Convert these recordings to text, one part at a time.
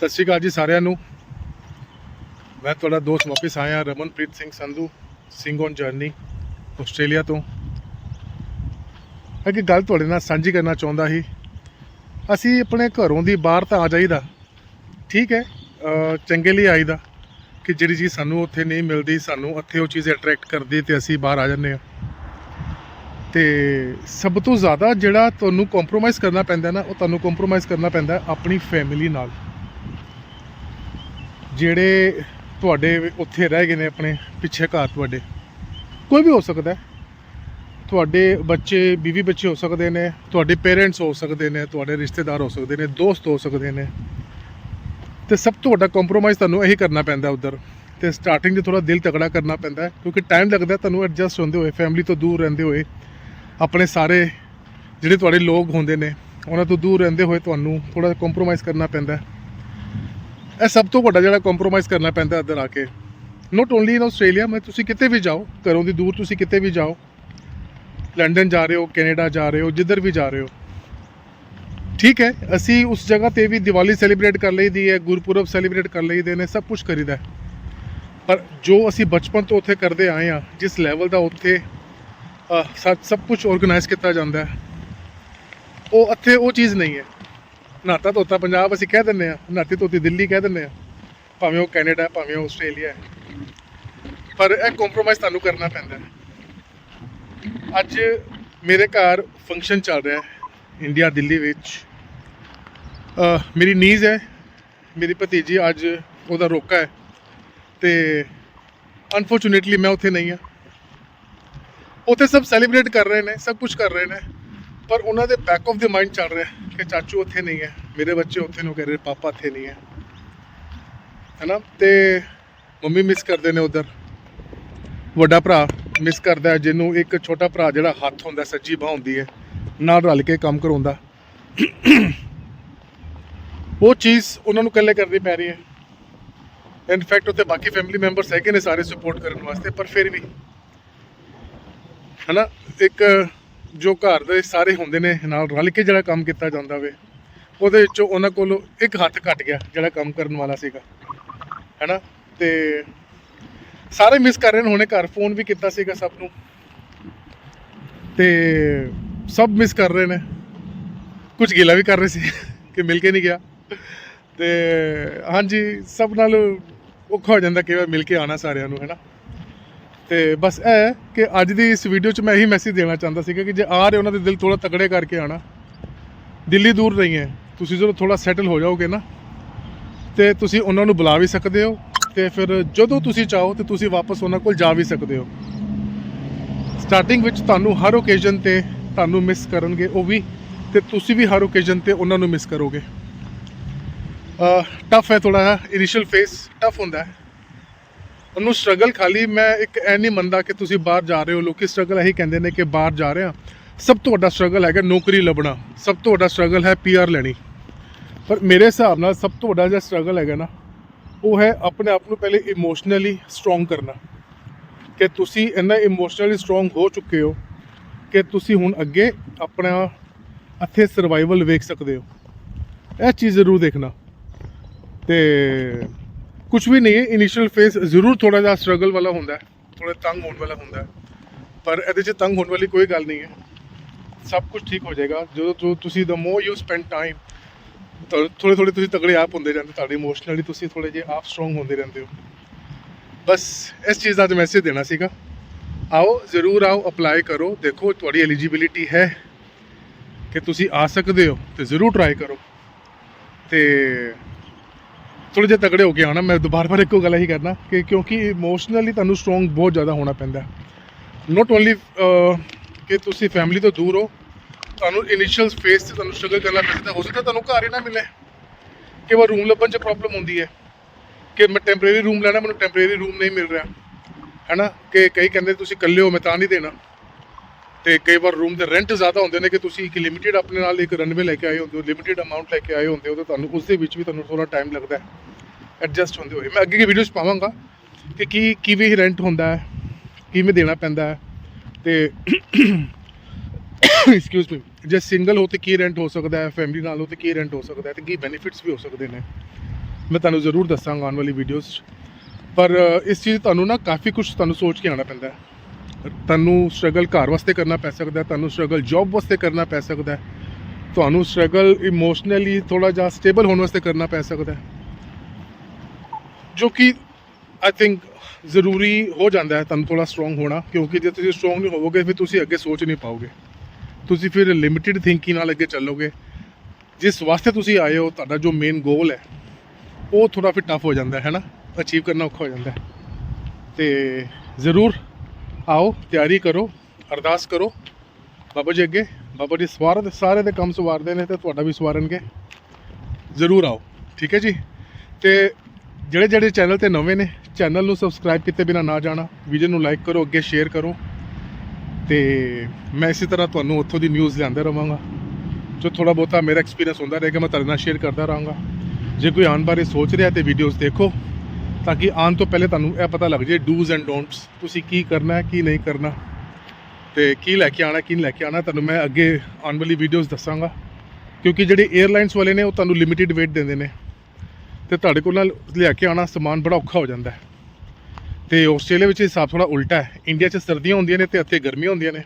ਸਤਿ ਸ਼੍ਰੀ ਅਕਾਲ ਜੀ ਸਾਰਿਆਂ ਨੂੰ। ਮੈਂ ਤੁਹਾਡਾ ਦੋਸਤ ਵਾਪਿਸ ਆਇਆ, Ramanpreet Singh Sandhu Singh on journey Australia ਤੋਂ। ਇੱਕ ਗੱਲ ਤੁਹਾਡੇ ਨਾਲ ਸਾਂਝੀ ਕਰਨਾ ਚਾਹੁੰਦਾ ਸੀ। ਅਸੀਂ ਆਪਣੇ ਘਰੋਂ ਦੀ ਬਾਹਰ ਤਾਂ ਆ ਜਾਈਦਾ। ਠੀਕ ਹੈ ਚੰਗੇ ਲਈ ਆਈਦਾ ਕਿ ਜਿਹੜੀ ਚੀਜ਼ ਸਾਨੂੰ ਉੱਥੇ ਨਹੀਂ ਮਿਲਦੀ, ਸਾਨੂੰ ਉੱਥੇ ਉਹ ਚੀਜ਼ ਅਟਰੈਕਟ ਕਰਦੀ ਤੇ ਅਸੀਂ ਬਾਹਰ ਆ ਜਾਂਦੇ ਆ ਤੇ ਸਭ ਤੋਂ ਜ਼ਿਆਦਾ ਜਿਹੜਾ ਤੁਹਾਨੂੰ ਕੰਪਰੋਮਾਈਜ਼ ਕਰਨਾ ਪੈਂਦਾ ਨਾ, ਉਹ ਤੁਹਾਨੂੰ ਕੰਪਰੋਮਾਈਜ਼ ਕਰਨਾ ਪੈਂਦਾ ਆਪਣੀ ਫੈਮਿਲੀ ਨਾਲ। ਜਿਹੜੇ ਤੁਹਾਡੇ ਉੱਥੇ ਰਹਿ ਗਏ ਨੇ ਆਪਣੇ ਪਿੱਛੇ ਘਰ ਤੁਹਾਡੇ, ਕੋਈ ਵੀ ਹੋ ਸਕਦਾ ਤੁਹਾਡੇ ਬੱਚੇ, ਬੀਵੀ ਬੱਚੇ ਹੋ ਸਕਦੇ ਨੇ, ਤੁਹਾਡੇ ਪੇਰੈਂਟਸ ਹੋ ਸਕਦੇ ਨੇ, ਤੁਹਾਡੇ ਰਿਸ਼ਤੇਦਾਰ ਹੋ ਸਕਦੇ ਨੇ, ਦੋਸਤ ਹੋ ਸਕਦੇ ਨੇ। ਤੇ ਸਭ ਤੋਂ ਵੱਡਾ ਕੰਪਰੋਮਾਈਜ਼ ਤੁਹਾਨੂੰ ਇਹੀ ਕਰਨਾ ਪੈਂਦਾ ਉਧਰ। ਤੇ ਸਟਾਰਟਿੰਗ 'ਚ ਥੋੜਾ ਦਿਲ ਤਕੜਾ ਕਰਨਾ ਪੈਂਦਾ ਕਿਉਂਕਿ ਟਾਈਮ ਲੱਗਦਾ ਤੁਹਾਨੂੰ ਐਡਜਸਟ ਹੁੰਦੇ ਹੋਏ ਫੈਮਿਲੀ ਤੋਂ ਦੂਰ ਰਹਿੰਦੇ ਹੋਏ। ਆਪਣੇ ਸਾਰੇ ਜਿਹੜੇ ਤੁਹਾਡੇ ਲੋਕ ਹੁੰਦੇ ਨੇ, ਉਹਨਾਂ ਤੋਂ ਦੂਰ ਰਹਿੰਦੇ ਹੋਏ ਤੁਹਾਨੂੰ ਥੋੜਾ ਕੰਪਰੋਮਾਈਜ਼ ਕਰਨਾ ਪੈਂਦਾ ਇਹ ਸਭ ਤੋਂ ਵੱਡਾ ਜਿਹੜਾ ਕੰਪਰੋਮਾਈਜ਼ ਕਰਨਾ ਪੈਂਦਾ ਇੱਧਰ ਆ ਕੇ। ਨਾਟ ਓਨਲੀ ਇਨ ਆਸਟ੍ਰੇਲੀਆ ਮੈਂ ਤੁਸੀਂ ਕਿਤੇ ਵੀ ਜਾਓ ਘਰੋਂ ਦੀ ਦੂਰ ਤੁਸੀਂ ਕਿਤੇ ਵੀ ਜਾਓ ਲੰਡਨ ਜਾ ਰਹੇ ਹੋ ਕੈਨੇਡਾ ਜਾ ਰਹੇ ਹੋ ਜਿੱਧਰ ਵੀ ਜਾ ਰਹੇ ਹੋ। ਠੀਕ ਹੈ ਅਸੀਂ ਉਸ ਜਗ੍ਹਾ ਤੇ ਵੀ ਦੀਵਾਲੀ ਸੈਲੀਬ੍ਰੇਟ ਕਰ ਲਈਦੀ ਹੈ ਗੁਰਪੁਰਬ ਸੈਲੀਬ੍ਰੇਟ ਕਰ ਲਈਦੇ ਨੇ ਸਭ ਕੁਝ ਕਰੀਦਾ ਪਰ ਜੋ ਅਸੀਂ ਬਚਪਨ ਤੋਂ ਉੱਥੇ ਕਰਦੇ ਆਏ ਆ ਜਿਸ ਲੈਵਲ ਦਾ ਉੱਥੇ ਅਹ, ਸਭ ਸਭ ਕੁਝ ਆਰਗੇਨਾਈਜ਼ ਕੀਤਾ ਜਾਂਦਾ ਹੈ ਉਹ ਇੱਥੇ ਉਹ ਚੀਜ਼ ਨਹੀਂ ਹੈ। ਨਾਤਾ ਧੋਤਾ ਪੰਜਾਬ ਅਸੀਂ ਕਹਿ ਦਿੰਦੇ ਆ ਨਾਤੀ ਧੋਤੀ ਦਿੱਲੀ ਕਹਿ ਦਿੰਦੇ ਆ ਭਾਵੇਂ ਉਹ ਕੈਨੇਡਾ ਹੈ, ਭਾਵੇਂ ਉਹ ਆਸਟ੍ਰੇਲੀਆ ਹੈ। ਪਰ ਇਹ ਕੰਪਰੋਮਾਈਜ਼ ਤੁਹਾਨੂੰ ਕਰਨਾ ਪੈਂਦਾ ਅੱਜ ਮੇਰੇ ਘਰ ਫੰਕਸ਼ਨ ਚੱਲ ਰਿਹਾ ਹੈ ਇੰਡੀਆ ਦਿੱਲੀ ਵਿੱਚ। ਮੇਰੀ ਨੀਜ਼ ਹੈ ਮੇਰੀ ਭਤੀਜੀ ਅੱਜ ਉਹਦਾ ਰੋਕਾ ਹੈ। ਤੇ ਅਨਫੋਰਚੂਨੇਟਲੀ ਮੈਂ ਉੱਥੇ ਨਹੀਂ ਹਾਂ। ਉੱਥੇ ਸਭ ਸੈਲੀਬ੍ਰੇਟ ਕਰ ਰਹੇ ਨੇ ਸਭ ਕੁਝ ਕਰ ਰਹੇ ਨੇ। ਪਰ ਉਹਨਾਂ ਦੇ ਬੈਕ ਆਫ ਦੀ ਮਾਈਂਡ ਚੱਲ ਰਿਹਾ ਕਿ ਚਾਚੂ ਉੱਥੇ ਨਹੀਂ ਹੈ, ਮੇਰੇ ਬੱਚੇ ਉੱਥੇ ਨੂੰ ਕਹਿ ਰਹੇ ਪਾਪਾ ਇੱਥੇ ਨਹੀਂ ਹੈ। ਹੈਨਾ? ਤੇ ਮੰਮੀ ਮਿਸ ਕਰਦੇ ਨੇ ਉਧਰ। ਵੱਡਾ ਭਰਾ ਮਿਸ ਕਰਦਾ ਜਿਹਨੂੰ ਇੱਕ ਛੋਟਾ ਭਰਾ ਜਿਹੜਾ ਹੱਥ ਹੁੰਦਾ, ਸੱਜੀ ਬਾਹ ਹੁੰਦੀ ਹੈ, ਨਾਲ ਰਲ ਕੇ ਕੰਮ ਕਰਾਉਂਦਾ। ਉਹ ਚੀਜ਼ ਉਹਨਾਂ ਨੂੰ ਇਕੱਲੇ ਕਰਨੀ ਪੈ ਰਹੀ ਹੈ। ਇਨਫੈਕਟ ਉੱਥੇ ਬਾਕੀ ਫੈਮਿਲੀ ਮੈਂਬਰਸ ਹੈਗੇ ਨੇ ਸਾਰੇ ਸਪੋਰਟ ਕਰਨ ਵਾਸਤੇ, ਪਰ ਫਿਰ ਵੀ। ਹਨਾ? ਇੱਕ ਜੋ ਘਰ ਦੇ ਸਾਰੇ ਹੁੰਦੇ ਨੇ ਨਾਲ ਰਲ ਕੇ ਜਿਹੜਾ ਕੰਮ ਕੀਤਾ ਜਾਂਦਾ ਵੇ, ਉਹਦੇ ਵਿੱਚੋਂ ਉਹਨਾਂ ਕੋਲੋਂ ਇੱਕ ਹੱਥ ਘਟ ਗਿਆ ਜਿਹੜਾ ਕੰਮ ਕਰਨ ਵਾਲਾ ਸੀਗਾ, ਹੈਨਾ? ਤੇ ਸਾਰੇ ਮਿਸ ਕਰ ਰਹੇ ਨੇ, ਹੁਣੇ ਘਰ ਫੋਨ ਵੀ ਕੀਤਾ ਸੀਗਾ ਸਭ ਨੂੰ। ਤੇ ਸਭ ਮਿਸ ਕਰ ਰਹੇ ਨੇ। ਕੁਝ ਗਿਲਾ ਵੀ ਕਰ ਰਹੇ ਸੀ, ਕਿ ਮਿਲ ਕੇ ਨਹੀਂ ਗਿਆ। ਤੇ ਹਾਂਜੀ, ਸਭ ਨਾਲ ਔਖਾ ਹੋ ਜਾਂਦਾ ਕਿ ਮਿਲ ਕੇ ਆਣਾ ਸਾਰਿਆਂ ਨੂੰ, ਹੈਨਾ? ਤੇ ਬਸ ਇਹ ਕਿ ਅੱਜ ਦੀ ਇਸ ਵੀਡੀਓ 'ਚ ਮੈਂ ਇਹੀ ਮੈਸੇਜ ਦੇਣਾ ਚਾਹੁੰਦਾ ਸੀਗਾ ਕਿ ਜੇ ਆ ਰਹੇ ਉਹਨਾਂ ਦੇ ਦਿਲ ਥੋੜਾ ਤਕੜੇ ਕਰਕੇ ਆਣਾ ਦਿੱਲੀ ਦੂਰ ਨਹੀਂ ਹੈ। ਤੁਸੀਂ ਜਦੋਂ ਥੋੜਾ ਸੈਟਲ ਹੋ ਜਾਓਗੇ ਨਾ, ਤੇ ਤੁਸੀਂ ਉਹਨਾਂ ਨੂੰ ਬੁਲਾ ਵੀ ਸਕਦੇ ਹੋ ਤੇ ਫਿਰ ਜਦੋਂ ਤੁਸੀਂ ਚਾਹੋ ਤੇ ਤੁਸੀਂ ਵਾਪਸ ਉਹਨਾਂ ਕੋਲ ਜਾ ਵੀ ਸਕਦੇ ਹੋ। ਸਟਾਰਟਿੰਗ ਵਿੱਚ ਤੁਹਾਨੂੰ ਹਰ ਓਕੇਜ਼ਨ ਤੇ ਤੁਹਾਨੂੰ ਮਿਸ ਕਰਨਗੇ ਉਹ ਵੀ, ਤੇ ਤੁਸੀਂ ਵੀ ਹਰ ਓਕੇਜ਼ਨ ਤੇ ਉਹਨਾਂ ਨੂੰ ਮਿਸ ਕਰੋਗੇ। ਟਫ ਹੈ ਥੋੜਾ ਇਨੀਸ਼ੀਅਲ ਫੇਸ ਟਫ ਹੁੰਦਾ ਹੈ। ਉਹਨੂੰ ਸਟਰਗਲ ਖਾਲੀ ਮੈਂ ਇੱਕ ਐ ਨਹੀਂ ਮੰਨਦਾ ਕਿ ਤੁਸੀਂ ਬਾਹਰ ਜਾ ਰਹੇ ਹੋ, ਲੋਕੀ ਸਟਰਗਲ ਇਹੀ ਕਹਿੰਦੇ ਨੇ ਕਿ ਬਾਹਰ ਜਾ ਰਹੇ ਆ ਸਭ ਤੋਂ ਵੱਡਾ ਸਟਰਗਲ ਹੈਗਾ ਨੌਕਰੀ ਲੱਭਣਾ, ਸਭ ਤੋਂ ਵੱਡਾ ਸਟਰਗਲ ਹੈ ਪੀਆਰ ਲੈਣੀ। ਪਰ ਮੇਰੇ ਹਿਸਾਬ ਨਾਲ ਸਭ ਤੋਂ ਵੱਡਾ ਜਿਹੜਾ ਸਟਰਗਲ ਹੈਗਾ ਨਾ, ਉਹ ਹੈ ਆਪਣੇ ਆਪ ਨੂੰ ਪਹਿਲੇ ਇਮੋਸ਼ਨਲੀ ਸਟਰੋਂਗ ਕਰਨਾ। ਕਿ ਤੁਸੀਂ ਇੰਨਾ ਇਮੋਸ਼ਨਲੀ ਸਟਰੋਂਗ ਹੋ ਚੁੱਕੇ ਹੋ ਕਿ ਤੁਸੀਂ ਹੁਣ ਅੱਗੇ ਆਪਣਾ ਇੱਥੇ ਸਰਵਾਈਵਲ ਵੇਖ ਸਕਦੇ ਹੋ। ਇਹ ਚੀਜ਼ ਜ਼ਰੂਰ ਦੇਖਣਾ। ਤੇ ਕੁਝ ਵੀ ਨਹੀਂ ਹੈ ਇਨੀਸ਼ੀਅਲ ਫੇਸ ਜ਼ਰੂਰ ਥੋੜਾ ਜਿਹਾ ਸਟਰਗਲ ਵਾਲਾ ਹੁੰਦਾ ਹੈ ਥੋੜਾ ਤੰਗ ਹੋਣ ਵਾਲਾ ਹੁੰਦਾ ਹੈ, ਪਰ ਇਹਦੇ 'ਚ ਤੰਗ ਹੋਣ ਵਾਲੀ ਕੋਈ ਗੱਲ ਨਹੀਂ ਹੈ। ਸਭ ਕੁਝ ਠੀਕ ਹੋ ਜਾਏਗਾ, ਜਦੋਂ ਤੁ- ਤੁਸੀਂ the more you spend time ਥੋੜੇ ਥੋੜੇ ਤੁਸੀਂ ਤਗੜੇ ਆਪ ਹੁੰਦੇ ਜਾਂਦੇ, ਤੁਹਾਡੇ ਇਮੋਸ਼ਨਲੀ ਤੁਸੀਂ ਥੋੜੇ ਜਿਹਾ ਆਪ ਸਟਰੋਂਗ ਹੁੰਦੇ ਰਹਿੰਦੇ ਹੋ। ਬਸ ਇਸ ਚੀਜ਼ ਦਾ ਅੱਜ ਮੈਸੇਜ ਦੇਣਾ ਸੀਗਾ। ਆਓ, ਜ਼ਰੂਰ ਆਓ ਅਪਲਾਈ ਕਰੋ, ਦੇਖੋ ਤੁਹਾਡੀ ਐਲੀਜੀਬਿਲਿਟੀ ਹੈ ਕਿ ਤੁਸੀਂ ਆ ਸਕਦੇ ਹੋ, ਤੇ ਜ਼ਰੂਰ ਟਰਾਈ ਕਰੋ। ਤੇ ਥੋੜੇ ਜਿਹਾ ਤਗੜੇ ਹੋ ਕੇ ਆਉਣਾ, ਮੈਂ ਦੁਬਾਰਾ ਬਾਰ ਇੱਕੋ ਗੱਲ ਹੀ ਕਰਨਾ ਕਿ ਕਿਉਂਕਿ ਇਮੋਸ਼ਨਲੀ ਤੁਹਾਨੂੰ ਸਟਰੋਂਗ ਬਹੁਤ ਜ਼ਿਆਦਾ ਹੋਣਾ ਪੈਂਦਾ। ਨੋਟ ਓਨਲੀ ਕਿ ਤੁਸੀਂ ਫੈਮਿਲੀ ਤੋਂ ਦੂਰ ਹੋ, ਤੁਹਾਨੂੰ ਇਨੀਸ਼ੀਅਲ ਫੇਸ 'ਤੇ ਤੁਹਾਨੂੰ ਸਟਰਗਲ ਕਰਨਾ ਪੈਂਦਾ ਹੋ ਸਕਦਾ ਤੁਹਾਨੂੰ ਘਰ ਹੀ ਨਾ ਮਿਲੇ। ਕਿ ਵਾਰ ਰੂਮ ਲੱਭਣ 'ਚ ਪ੍ਰੋਬਲਮ ਹੁੰਦੀ ਹੈ। ਕਿ ਮੈਂ ਟੈਂਪਰੇਰੀ ਰੂਮ ਲੈਣਾ, ਮੈਨੂੰ ਟੈਂਪਰੇਰੀ ਰੂਮ ਨਹੀਂ ਮਿਲ ਰਿਹਾ। ਹੈਨਾ? ਕਿ ਕਈ ਕਹਿੰਦੇ ਤੁਸੀਂ ਇਕੱਲੇ ਹੋ, ਮੈਂ ਤਾਂ ਨਹੀਂ ਦੇਣਾ। ਤੇ ਕਈ ਵਾਰ ਰੂਮ ਦੇ ਰੈਂਟ ਜ਼ਿਆਦਾ ਹੁੰਦੇ ਨੇ ਕਿ ਤੁਸੀਂ ਇੱਕ ਲਿਮਿਟਿਡ ਆਪਣੇ ਨਾਲ ਇੱਕ ਰਨਵੇ ਲੈ ਕੇ ਆਏ ਹੁੰਦੇ ਹੋ ਲਿਮਿਟਿਡ ਅਮਾਉਂਟ ਲੈ ਕੇ ਆਏ ਹੁੰਦੇ ਹੋ, ਤਾਂ ਤੁਹਾਨੂੰ ਉਸ ਦੇ ਵਿੱਚ ਵੀ ਤੁਹਾਨੂੰ ਥੋੜਾ ਟਾਈਮ ਲੱਗਦਾ ਹੈ ਐਡਜਸਟ ਹੁੰਦੇ ਹੋਏ। ਮੈਂ ਅੱਗੇ ਦੀ ਵੀਡੀਓਜ਼ ਪਾਵਾਂਗਾ ਕਿ ਕੀ, ਕਿਵੇਂ ਰੈਂਟ ਹੁੰਦਾ ਹੈ, ਕਿਵੇਂ ਦੇਣਾ ਪੈਂਦਾ ਹੈ, ਤੇ ਐਕਸਕਿਊਜ਼ ਮੀ ਜੇ ਸਿੰਗਲ ਹੋ ਤੇ ਕੀ ਰੈਂਟ ਹੋ ਸਕਦਾ ਹੈ ਫੈਮਿਲੀ ਨਾਲ ਹੋ ਤੇ ਕੀ ਰੈਂਟ ਹੋ ਸਕਦਾ ਹੈ, ਤੇ ਕੀ ਬੈਨੀਫਿਟਸ ਵੀ ਹੋ ਸਕਦੇ ਨੇ। ਮੈਂ ਤੁਹਾਨੂੰ ਜ਼ਰੂਰ ਦੱਸਾਂਗਾ ਆਉਣ ਵਾਲੀ ਵੀਡੀਓਜ਼ 'ਚ। ਪਰ ਇਸ ਚੀਜ਼ ਤੁਹਾਨੂੰ ਨਾ ਕਾਫੀ ਕੁਝ ਤੁਹਾਨੂੰ ਸੋਚ ਕੇ ਆਉਣਾ ਪੈਂਦਾ ਹੈ। ਤੁਹਾਨੂੰ ਸਟਰਗਲ ਘਰ ਵਾਸਤੇ ਕਰਨਾ ਪੈ ਸਕਦਾ, ਤੁਹਾਨੂੰ ਸਟਰਗਲ ਜੌਬ ਵਾਸਤੇ ਕਰਨਾ ਪੈ ਸਕਦਾ, ਤੁਹਾਨੂੰ ਸਟਰਗਲ ਇਮੋਸ਼ਨਲੀ ਥੋੜਾ ਜਿਹਾ ਸਟੇਬਲ ਹੋਣ ਵਾਸਤੇ ਕਰਨਾ ਪੈ ਸਕਦਾ। ਜੋ ਕਿ ਆਈ ਥਿੰਕ ਜ਼ਰੂਰੀ ਹੋ ਜਾਂਦਾ ਹੈ, ਤੁਹਾਨੂੰ ਥੋੜਾ ਸਟਰੋਂਗ ਹੋਣਾ, ਕਿਉਂਕਿ ਜੇ ਤੁਸੀਂ ਸਟਰੋਂਗ ਨਹੀਂ ਹੋਵੋਗੇ, ਫਿਰ ਤੁਸੀਂ ਅੱਗੇ ਸੋਚ ਨਹੀਂ ਪਾਓਗੇ। ਤੁਸੀਂ ਫਿਰ ਲਿਮਿਟਿਡ ਥਿੰਕਿੰਗ ਨਾਲ ਅੱਗੇ ਚੱਲੋਗੇ। ਜਿਸ ਵਾਸਤੇ ਤੁਸੀਂ ਆਏ ਹੋ, ਤੁਹਾਡਾ ਜੋ ਮੇਨ ਗੋਲ ਹੈ, ਉਹ ਥੋੜਾ ਫਿਰ ਟਫ ਹੋ ਜਾਂਦਾ ਹੈ ਨਾ? ਅਚੀਵ ਕਰਨਾ ਔਖਾ ਹੋ ਜਾਂਦਾ ਹੈ। ਤੇ ਜ਼ਰੂਰ ਆਓ, ਤਿਆਰੀ ਕਰੋ, ਅਰਦਾਸ ਕਰੋ। ਬਾਬਾ ਜੀ ਅੱਗੇ, ਬਾਬਾ ਜੀ ਸਵਾਰ ਸਾਰੇ ਦੇ ਕੰਮ ਸਵਾਰਦੇ ਨੇ ਤੇ ਤੁਹਾਡਾ ਵੀ ਸਵਾਰਨਗੇ। ਜ਼ਰੂਰ ਆਓ, ਠੀਕ ਹੈ ਜੀ? ਤੇ ਜਿਹੜੇ ਜਿਹੜੇ ਚੈਨਲ ਤੇ ਨਵੇਂ ਨੇ, ਚੈਨਲ ਨੂੰ ਸਬਸਕ੍ਰਾਈਬ ਕੀਤੇ ਬਿਨਾ ਨਾ ਜਾਣਾ, ਵੀਡੀਓ ਨੂੰ ਲਾਈਕ ਕਰੋ, ਅੱਗੇ ਸ਼ੇਅਰ ਕਰੋ। ਤੇ ਮੈਂ ਇਸੇ ਤਰ੍ਹਾਂ ਤੁਹਾਨੂੰ ਉੱਥੋਂ ਦੀ ਨਿਊਜ਼ ਲਿਆਂਦਾ ਰਵਾਂਗਾ, ਜੋ ਥੋੜਾ ਬਹੁਤਾ ਮੇਰਾ ਐਕਸਪੀਰੀਅੰਸ ਹੁੰਦਾ ਰਹੇਗਾ ਮੈਂ ਤੁਹਾਡੇ ਨਾਲ ਸ਼ੇਅਰ ਕਰਦਾ ਰਹਾਂਗਾ। ਜੇ ਕੋਈ ਆਉਣ ਬਾਰੇ ਸੋਚ ਰਿਹਾ ਤੇ ਵੀਡੀਓਜ਼ ਦੇਖੋ ਤਾਂ ਕਿ ਆਉਣ ਤੋਂ ਪਹਿਲੇ ਤੁਹਾਨੂੰ ਇਹ ਪਤਾ ਲੱਗ ਜੇ ਡੂਜ਼ ਐਂਡ ਡੋਂਟਸ ਤੁਸੀਂ ਕੀ ਕਰਨਾ ਹੈ ਕੀ ਨਹੀਂ ਕਰਨਾ। ਤੇ ਕੀ ਲੈ ਕੇ ਆਣਾ ਕੀ ਨਹੀਂ ਲੈ ਕੇ ਆਣਾ ਤੁਹਾਨੂੰ ਮੈਂ ਅੱਗੇ ਆਉਣ ਵਾਲੀ ਵੀਡੀਓਜ਼ ਦੱਸਾਂਗਾ। ਕਿਉਂਕਿ ਜਿਹੜੇ 에ਅਰਲਾਈਨਸ ਵਾਲੇ ਨੇ, ਉਹ ਤੁਹਾਨੂੰ ਲਿਮਿਟਿਡ ਵੇਟ ਦਿੰਦੇ ਨੇ। ਤੇ ਤੁਹਾਡੇ ਕੋਲ ਨਾਲ ਲੈ ਕੇ ਆਣਾ ਸਮਾਨ ਬੜਾ ਔਖਾ ਹੋ ਜਾਂਦਾ ਹੈ। ਤੇ ਆਸਟ੍ਰੇਲੀਆ ਵਿੱਚ ਹਿਸਾਬ ਥੋੜਾ ਉਲਟਾ ਹੈ। ਇੰਡੀਆ 'ਚ ਸਰਦੀਆਂ ਹੁੰਦੀਆਂ ਨੇ ਤੇ ਇੱਥੇ ਗਰਮੀਆਂ ਹੁੰਦੀਆਂ ਨੇ।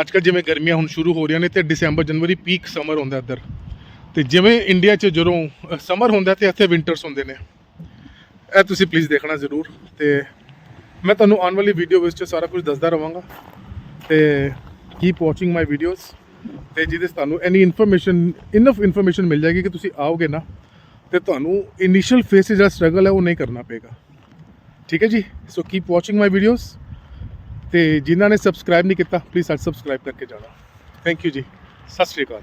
ਅੱਜ ਕੱਲ੍ਹ ਜਿਵੇਂ ਗਰਮੀਆਂ ਹੁਣ ਸ਼ੁਰੂ ਹੋ ਰਹੀਆਂ ਨੇ ਤੇ ਡਿਸੰਬਰ ਜਨਵਰੀ ਪੀਕ ਸਮਰ ਹੁੰਦਾ ਇੱਧਰ। ਤੇ ਜਿਵੇਂ ਇੰਡੀਆ 'ਚ ਜਦੋਂ ਸਮਰ ਹੁੰਦਾ ਤੇ ਇੱਥੇ ਵਿੰਟਰਸ ਹੁੰਦੇ ਨੇ। ਇਹ ਤੁਸੀਂ ਪਲੀਜ਼ ਦੇਖਣਾ ਜ਼ਰੂਰ ਤੇ ਮੈਂ ਤੁਹਾਨੂੰ ਆਉਣ ਵਾਲੀ ਵੀਡੀਓ ਵਿੱਚ ਸਾਰਾ ਕੁਝ ਦੱਸਦਾ ਰਵਾਂਗਾ ਤੇ ਕੀਪ ਵਾਚਿੰਗ ਮਾਈ ਵੀਡੀਓਜ਼ ਤੇ ਜਿਹਦੇ 'ਚ ਤੁਹਾਨੂੰ ਐਨੀ ਇਨਫੋਰਮੇਸ਼ਨ ਇਨਫ ਇਨਫੋਰਮੇਸ਼ਨ ਮਿਲ ਜਾਏਗੀ ਕਿ ਤੁਸੀਂ ਆਓਗੇ ਨਾ, ਤੇ ਤੁਹਾਨੂੰ ਇਨੀਸ਼ੀਅਲ ਫੇਸ 'ਚ ਜਿਹੜਾ ਸਟਰਗਲ ਹੈ ਉਹ ਨਹੀਂ ਕਰਨਾ ਪਏਗਾ। ਠੀਕ ਹੈ ਜੀ? So keep watching my videos ਤੇ ਜਿਨ੍ਹਾਂ ਨੇ ਸਬਸਕ੍ਰਾਈਬ ਨਹੀਂ ਕੀਤਾ ਪਲੀਜ਼ ਅੱਜ ਸਬਸਕ੍ਰਾਈਬ ਕਰਕੇ ਜਾਣਾ। ਥੈਂਕ ਯੂ ਜੀ। ਸਤਿ ਸ਼੍ਰੀ ਅਕਾਲ।